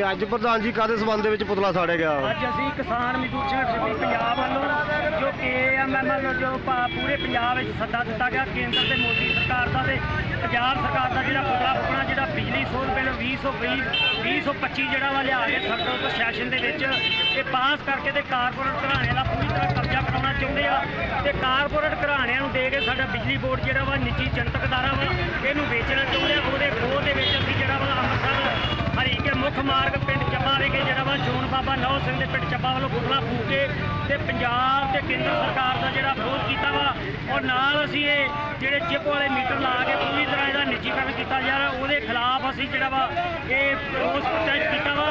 ਇਹ ਅੱਜ ਪ੍ਰਧਾਨ ਜੀ ਕਾਦੇ ਸਬੰਧ ਦੇ ਵਿੱਚ ਪੁਤਲਾ ਸਾੜਿਆ ਗਿਆ? ਅੱਜ ਅਸੀਂ ਕਿਸਾਨ ਮਜ਼ਦੂਰ ਸੰਘਰਸ਼ ਪੰਜਾਬ ਵੱਲੋਂ ਜੋ ਕੇਐਮਐਮ ਵੱਲੋਂ ਜੋ ਪਾ- ਪੂਰੇ ਪੰਜਾਬ ਵਿੱਚ ਸੱਦਾ ਦਿੱਤਾ ਗਿਆ, ਕੇਂਦਰ ਤੇ ਮੋਦੀ ਸਰਕਾਰ ਦਾ ਤੇ ਪੰਜਾਬ ਸਰਕਾਰ ਦਾ ਜਿਹੜਾ ਪੁਤਲਾ ਫੁਕਣਾ, ਜਿਹੜਾ ਬਿਜਲੀ ਸੋਧ ਬਿੱਲ 2020 2025 ਜਿਹੜਾ ਵਾ ਲਿਆ ਕੇ ਸਰਕਾਰ ਪ੍ਰਸ਼ਾਸਨ ਦੇ ਵਿੱਚ ਇਹ ਪਾਸ ਕਰਕੇ ਤੇ ਕਾਰਪੋਰੇਟ ਘਰਾਣਿਆਂ ਦਾ ਪੂਰੀ ਤਰ੍ਹਾਂ ਕਬਜ਼ਾ ਕਰਾਉਣਾ ਚਾਹੁੰਦੇ ਆ ਤੇ ਕਾਰਪੋਰੇਟ ਘਰਾਣਿਆਂ ਨੂੰ ਦੇ ਕੇ ਸਾਡਾ ਬਿਜਲੀ ਬੋਰਡ ਜਿਹੜਾ ਵਾ ਨਿੱਜੀ ਜਨਤਕ ਅਦਾਰਾ ਵਾ, ਇਹਨੂੰ ਵੇਚਣਾ ਚਾਹੁੰਦੇ ਆ, ਉਹਦੇ ਖੋਹ ਦੇ ਵਿੱਚ ਅਸੀਂ ਜਿਹੜਾ ਵਾ ਅੰਮ੍ਰਿਤਸਰ ਹਰੀਕੇ ਮੁੱਖ ਮਾਰਗ ਪਿੰਡ ਚੱਬਾ ਵਿਖੇ ਜਿਹੜਾ ਵਾ ਜੋਨ ਬਾਬਾ ਨੌ ਸਿੰਘ ਦੇ ਪਿੰਡ ਚੱਬਾ ਵੱਲੋਂ ਪੁਤਲਾ ਫੂਕ ਕੇ ਤੇ ਪੰਜਾਬ ਤੇ ਕੇਂਦਰ ਸਰਕਾਰ ਦਾ ਜਿਹੜਾ ਵਿਰੋਧ ਕੀਤਾ ਵਾ, ਔਰ ਨਾਲ ਅਸੀਂ ਇਹ ਜਿਹੜੇ ਚਿਪ ਵਾਲੇ ਮੀਟਰ ਲਾ ਕੇ ਪੂਰੀ ਤਰ੍ਹਾਂ ਇਹਦਾ ਨਿੱਜੀਕਰਨ ਕੀਤਾ ਜਾ ਰਿਹਾ, ਉਹਦੇ ਖਿਲਾਫ ਅਸੀਂ ਜਿਹੜਾ ਵਾ ਇਹ ਰੋਸ ਪ੍ਰੋਟੈਸਟ ਕੀਤਾ ਵਾ।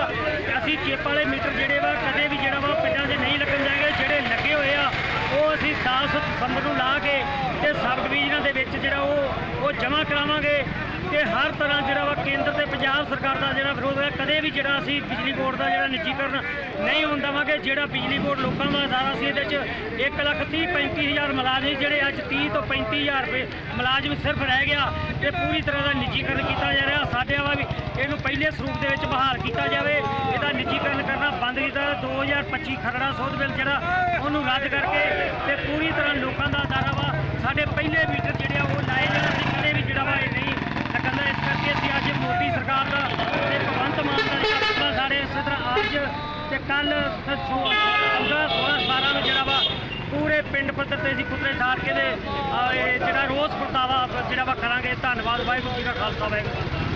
ਅਸੀਂ ਚਿਪ ਵਾਲੇ ਮੀਟਰ ਜਿਹੜੇ ਵਾ, ਕਦੇ ਵੀ ਜਿਹੜਾ ਵਾ ਪਿੰਡਾਂ 'ਚ ਨਹੀਂ ਲੱਗਣ ਜਾਏਗੇ ਜਿਹੜੇ ਲੱਗੇ ਹੋਏ ਆ, ਉਹ ਅਸੀਂ 10 ਦਸੰਬਰ ਨੂੰ ਲਾ ਕੇ ਤੇ ਸਬ ਡਿਵੀਜ਼ਨਾਂ ਦੇ ਵਿੱਚ ਜਿਹੜਾ ਉਹ ਉਹ ਜਮ੍ਹਾਂ ਕਰਾਵਾਂਗੇ। ਤੇ ਹਰ ਤਰ੍ਹਾਂ ਜਿਹੜਾ ਵਾ ਕੇਂਦਰ ਤੇ ਪੰਜਾਬ ਸਰਕਾਰ ਦਾ ਜਿਹੜਾ ਵਿਰੋਧ ਹੈ, ਕਦੇ ਵੀ ਜਿਹੜਾ ਅਸੀਂ ਬਿਜਲੀ ਬੋਰਡ ਦਾ ਜਿਹੜਾ ਨਿੱਜੀਕਰਨ ਨਹੀਂ ਹੋਣ ਦੇਵਾਂਗੇ, ਜਿਹੜਾ ਬਿਜਲੀ ਬੋਰਡ ਲੋਕਾਂ ਦਾ ਅਦਾਰਾ ਸੀ, ਇਹਦੇ ਚ 1 ਲੱਖ 30 35 ਹਜ਼ਾਰ ਮੁਲਾਜ਼ਮ ਜਿਹੜੇ ਅੱਜ 30 ਤੋਂ 35 ਹਜ਼ਾਰ ਰੁਪਏ ਮੁਲਾਜ਼ਮ ਸਿਰਫ ਰਹਿ ਗਿਆ ਤੇ ਪੂਰੀ ਤਰ੍ਹਾਂ ਦਾ ਨਿੱਜੀਕਰਨ ਕੀਤਾ ਜਾ ਰਿਹਾ। ਸਾਡੇ ਵਾ ਵੀ ਇਹਨੂੰ ਪਹਿਲੇ ਸਰੂਪ ਦੇ ਵਿੱਚ ਬਹਾਲ ਕੀਤਾ ਜਾਵੇ। ਇਹਦਾ ਨਿੱਜੀਕਰਨ ਕਰਨਾ ਬੰਦ ਕੀਤਾ 2025 ਖਰੜਾ ਸੋਧ ਬਿੱਲ ਜਿਹੜਾ ਉਹਨੂੰ ਰੱਦ ਕਰਕੇ ਤੇ ਪੂਰੀ ਤਰ੍ਹਾਂ ਲੋਕਾਂ ਦਾ ਅਦਾਰਾ ਵਾ ਸਾਡੇ ਪਹਿਲੇ ਮੀਟਰ ਜਿਹੜੇ ਆ ਉਹ ਲਾਏ ਜਾਣ ਅਸੀਂ ਕਦੇ ਵੀ ਜਿਹੜਾ ਵਾ ਇਹ ਨਹੀਂ ਲੱਗਣ ਦਾ ਇਸ ਕਰਕੇ ਅਸੀਂ ਅੱਜ ਮੋਦੀ ਸਰਕਾਰ ਦਾ ਤੇ ਭਗਵੰਤ ਮਾਨ ਦਾ ਜਿਹੜਾ ਫੈਸਲਾ ਸਾਡੇ ਇਸੇ ਤਰ੍ਹਾਂ ਅੱਜ ਤੇ ਕੱਲ 15 16 17 ਨੂੰ ਜਿਹੜਾ ਵਾ, ਪੂਰੇ ਪਿੰਡ ਪੱਧਰ ਤੇ ਅਸੀਂ ਪੁੱਤਰੇ ਸਾੜ ਕੇ ਤੇ ਜਿਹੜਾ ਰੋਸ ਪ੍ਰਤਾਵਾ ਜਿਹੜਾ ਵਾ ਕਰਾਂਗੇ। ਧੰਨਵਾਦ, ਵਾਹਿਗੁਰੂ ਜੀ ਦਾ ਖਾਲਸਾ, ਵਾਹਿਗੁਰੂ ਜੀ ਕੀ